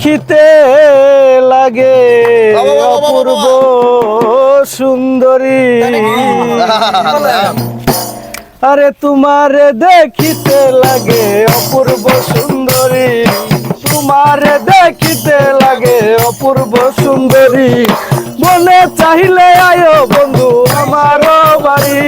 দেখিতে লাগে অপূর্ব সুন্দরী। আরে তোমার দেখিতে লাগে অপূর্ব সুন্দরী। তোমার দেখিতে লাগে অপূর্ব সুন্দরী। মনে চাইলে আয়ো বন্ধু আমার বাড়ি।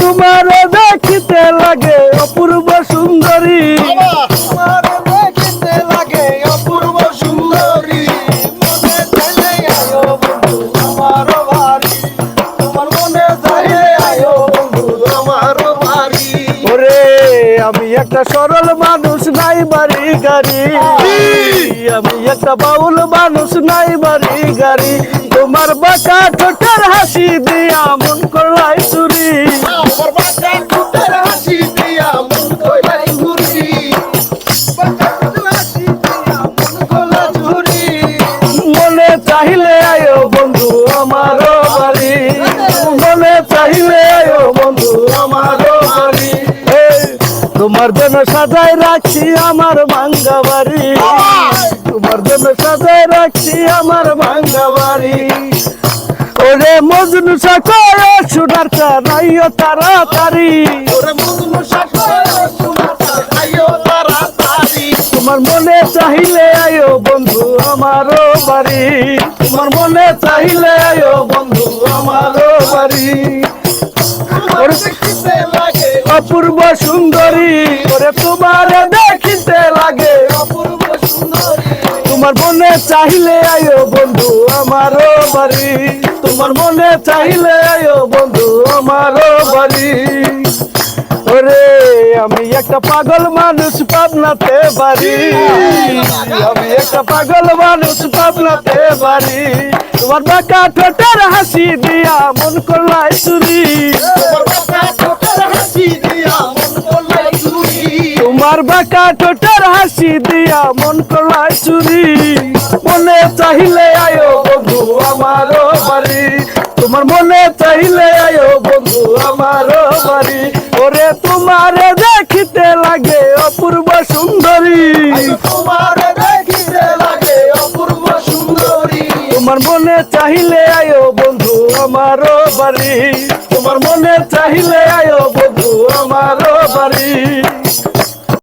তোমার দেখিতে লাগে অপূর্ব সুন্দরী। তোমার দেখিতে লাগে অপূর্ব সুন্দরী। মনে চাইলে আয়ো বন্ধু আমার বাড়ি। তোমার মনে চাইলে আয়ো বন্ধু আমার বাড়ি। ওরে। আমি একটা সরল মানুষ নাই বাড়ি গাড়ি। আমি একটা বাউল মানুষ নাই বাড়ি গাড়ি। তোমার বাঁকা ঠোঁটের হাসি দিয়া তোমার জন্য সাজাই রাখছি আমার ভাঙ্গা বাড়ি। তোমার জন্য সাজাই রাখছি আমার ভাঙ্গা বাড়ি। ওরে মজনু সাকর সুনার চানাইও তাড়াতাড়ি। ওরে মজনু সাকর তাড়াতাড়ি। তোমার মনে চাইলে আয়ো বন্ধু আমারও বাড়ি। তোমার মনে চাইলে আয়ো বন্ধু আমারও বাড়ি। অপূর্ব সুন্দরী ওরে তোমার দেখিতে লাগে। অপূর্ব সুন্দরী। তোমার মনে চাইলে আয়ো বন্ধু আমারও বাড়ি। তোমার মনে চাইলে আয়ো বন্ধু আমারও বাড়ি। ওরে আমি একটা পাগল মানুষ পাবনাতে বাড়ি। আমি একটা পাগল মানুষ পাবনাতে বাড়ি। তোমার বাঁকা ঠোঁটের হাসি দিয়া মন করলাই চুরি তোমার তোমার বাঁকা ঠোঁটের হাসি দিয়া মন করলাই চুরি। মনে চাইলে আয়ো বন্ধু আমারও বাড়ি। তোমার মনে চাইলে আয়ো বন্ধু আমারও বাড়ি। ওরে তোমার দেখিতে লাগে অপূর্ব সুন্দরী। তোমার দেখিতে লাগে অপূর্ব সুন্দরী। তোমার মনে চাইলে আয়ো বন্ধু আমারও বাড়ি। তোমার মনে চাইলে আয়ো বন্ধু